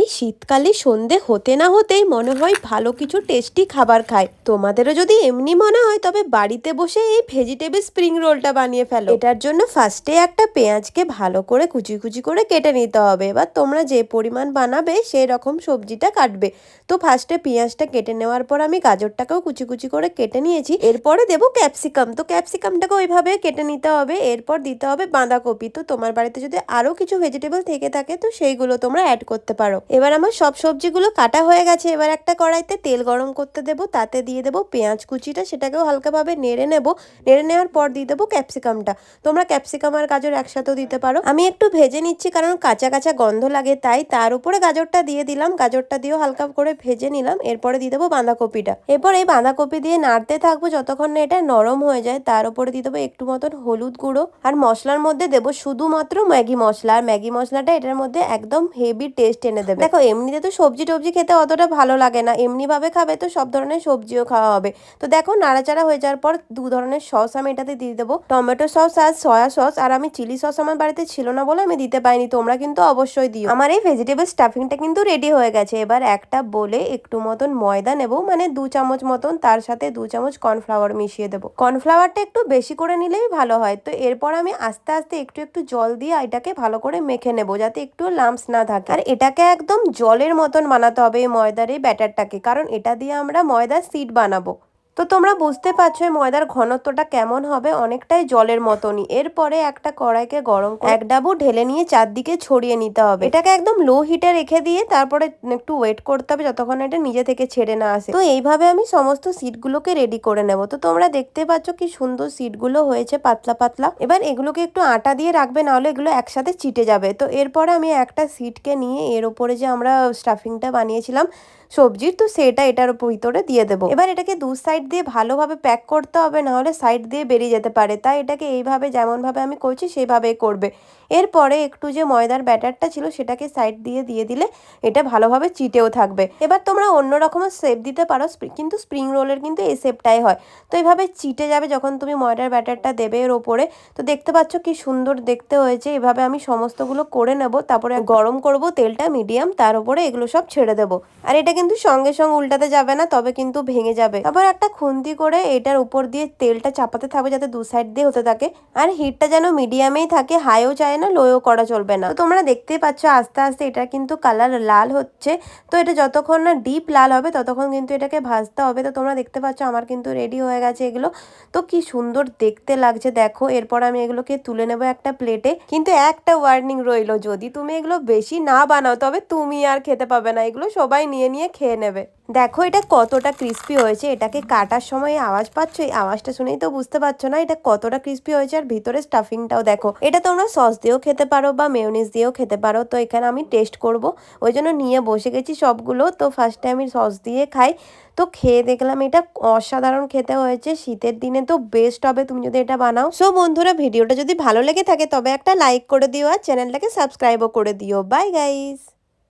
এই শীতকালে সন্ধে হতে না হতেই মনে হয় ভালো কিছু টেস্টি খাবার খায়। তোমাদেরও যদি এমনি মনে হয়, তবে বাড়িতে বসে এই ভেজিটেবল স্প্রিং রোলটা বানিয়ে ফেলো। এটার জন্য ফার্স্টে একটা পেঁয়াজকে ভালো করে কুচি কুচি করে কেটে নিতে হবে। এবার তোমরা যে পরিমাণ বানাবে, সেই রকম সবজিটা কাটবে। তো ফার্স্টে পেঁয়াজটা কেটে নেওয়ার পর আমি গাজরটাকেও কুচি কুচি করে কেটে নিয়েছি। এরপরে দেবো ক্যাপসিকাম তো ক্যাপসিকামটাকে ওইভাবে কেটে নিতে হবে। এরপর দিতে হবে বাঁধাকপি। তো তোমার বাড়িতে যদি আরও কিছু ভেজিটেবল থেকে থাকে, তো সেইগুলো তোমরা অ্যাড করতে পারো। এবার আমার সব সবজিগুলো কাটা হয়ে গেছে। এবার একটা কড়াইতে তেল গরম করতে দেবো, তাতে দিয়ে দেবো পেঁয়াজ কুচিটা, সেটাকেও হালকাভাবে নেড়ে নেব। নেড়ে নেওয়ার পর দিয়ে দেবো ক্যাপসিকামটা। তোমরা ক্যাপসিকাম আর গাজর একসাথেও দিতে পারো। আমি একটু ভেজে নিচ্ছি কারণ কাঁচা কাঁচা গন্ধ লাগে, তাই তার উপরে গাজরটা দিয়ে দিলাম। গাজরটা দিয়েও হালকা করে ভেজে নিলাম, এরপরে দিয়ে দেবো বাঁধাকপিটা। এরপর এই বাঁধাকপি দিয়ে নাড়তে থাকব যতক্ষণ না এটা নরম হয়ে যায়। তার উপরে দিয়ে দেবো একটু মতন হলুদ গুঁড়ো। আর মশলার মধ্যে দেবো শুধুমাত্র ম্যাগি মশলা। আর ম্যাগি মশলাটা এটার মধ্যে একদম হেভি টেস্ট এনে দেবে। দেখো এমনিতে তো সবজি টবজি খেতে অতটা ভালো লাগে না। এমনিভাবে খাবে তো সব ধরনের সবজিও খাওয়া হবে। তো দেখো নাড়াচাড়া হয়ে যাওয়ার পর দু ধরনের সস আমি এটাতে দিয়ে দেবো। টমেটো সস আর সয়া সস। আর আমি চিলি সস আমার বাড়িতে ছিল না বলে আমি দিতে পাইনি তোমরা কিন্তু অবশ্যই দিও। আমার এই ভেজিটেবল স্টাফিংটা কিন্তু রেডি হয়ে গেছে। এবার একটা বলে একটু মতন ময়দা নেব। মানে দু চামচ মতন তার সাথে দু চামচ কর্নফ্লাওয়ার মিশিয়ে দেবো। কর্নফ্লাওয়ারটা একটু বেশি করে নিলেই ভালো হয়। তো এরপর আমি আস্তে আস্তে একটু একটু জল দিয়ে এটাকে ভালো করে মেখে নেব। যাতে একটু লাম্পস না থাকে। আর এটাকে একদম জলের মতন বানাতে হবে এই ময়দার এই ব্যাটারটাকে। কারণ এটা দিয়ে আমরা ময়দার সিট বানাবো। তো তোমরা বুঝতে পারছ এই ময়দার ঘনত্বটা কেমন হবে? অনেকটাই জলের মতনই। এরপরে একটা কড়াইকে গরম করে এক ডাবু ঢেলে নিয়ে চারদিকে ছড়িয়ে নিতে হবে। এটাকে একদম লো হিটে রেখে দিয়ে তারপরে একটু ওয়েট করতে হবে যতক্ষণ এটা নিজে থেকে ছেড়ে না আসে। তো এইভাবে আমি সমস্ত সিটগুলোকে রেডি করে নেব। তো তোমরা দেখতে পাচ্ছ কি সুন্দর সিটগুলো হয়েছে পাতলা পাতলা। এবার এগুলোকে একটু আটা দিয়ে রাখবে, নাহলে এগুলো একসাথে চিটে যাবে। তো এরপরে আমি একটা সিটকে নিয়ে এর উপরে যে আমরা স্টাফিংটা বানিয়েছিলাম সবজির, তো সেটা এটার ভিতরে দিয়ে দেবো। এবার এটাকে দু সাইড দিয়ে ভালোভাবে প্যাক করতে হবে, নাহলে সাইড দিয়ে বেরিয়ে যেতে পারে। তাই এটাকে এইভাবে, যেমনভাবে আমি করছি, সেইভাবেই করবে। এরপরে একটু যে ময়দার ব্যাটারটা ছিল সেটাকে সাইড দিয়ে দিয়ে দিলে এটা ভালোভাবে চিটেও থাকবে। এবার তোমরা অন্য রকমের শেপ দিতে পারো কিন্তু স্প্রিং রোলের কিন্তু এই শেপটাই হয়। তো এইভাবে চিটে যাবে যখন তুমি ময়দার ব্যাটারটা দেবে এর ওপরে। তো দেখতে পাচ্ছ কি সুন্দর দেখতে হয়েছে। এভাবে আমি সমস্তগুলো করে নেব, তারপরে গরম করব, তেলটা মিডিয়াম তার উপরে এগুলো সব ছেড়ে দেবো। আর এটা কিন্তু সঙ্গে সঙ্গে উল্টাতে যাবে না, তবে কিন্তু ভেঙে যাবে। তারপর একটা খুন্তি করে এটার উপর দিয়ে তেলটা চাপাতে থাকবে যাতে দু সাইড দিয়ে হতে থাকে। আর হিটটা যেন মিডিয়ামেই থাকে হাইও যায় না লোও করা চলবে না। তোমরা দেখতেই পাচ্ছ আস্তে আস্তে এটা কিন্তু কালার লাল হচ্ছে। তো এটা যতক্ষণ না ডিপ লাল হবে, ততক্ষণ কিন্তু এটাকে ভাজতে হবে। তো তোমরা দেখতে পাচ্ছ আমার কিন্তু রেডি হয়ে গেছে এগুলো। তো কি সুন্দর দেখতে লাগছে, দেখো। এরপর আমি এগুলোকে তুলে নেব একটা প্লেটে কিন্তু একটা ওয়ার্নিং রইল, যদি তুমি এগুলো বেশি না বানাও, তবে তুমি আর খেতে পাবে না। এগুলো সবাই নিয়ে নিয়ে খেয়ে নেবে। দেখো এটা কতটা ক্রিস্পি হয়েছে। এটাকে কাটার সময় আওয়াজ পাচ্ছ? এই আওয়াজটা শুনেই তো বুঝতে পারছ না, এটা কতটা ক্রিস্পি হয়েছে? আর ভিতরে স্টাফিংটাও দেখো। এটা তোমরা সস দিয়েও খেতে পারো বা মেয়নিস দিয়েও খেতে পারো। তো এখানে আমি টেস্ট করব। ওই জন্য নিয়ে বসে গেছি সবগুলো। তো ফার্স্টে আমি সস দিয়ে খাই। তো খেয়ে দেখলাম এটা অসাধারণ খেতে হয়েছে। শীতের দিনে তো বেস্ট হবে তুমি যদি এটা বানাও। সো বন্ধুরা ভিডিওটা যদি ভালো লেগে থাকে তবে একটা লাইক করে দিও আর চ্যানেলটাকে সাবস্ক্রাইবও করে দিও। Bye guys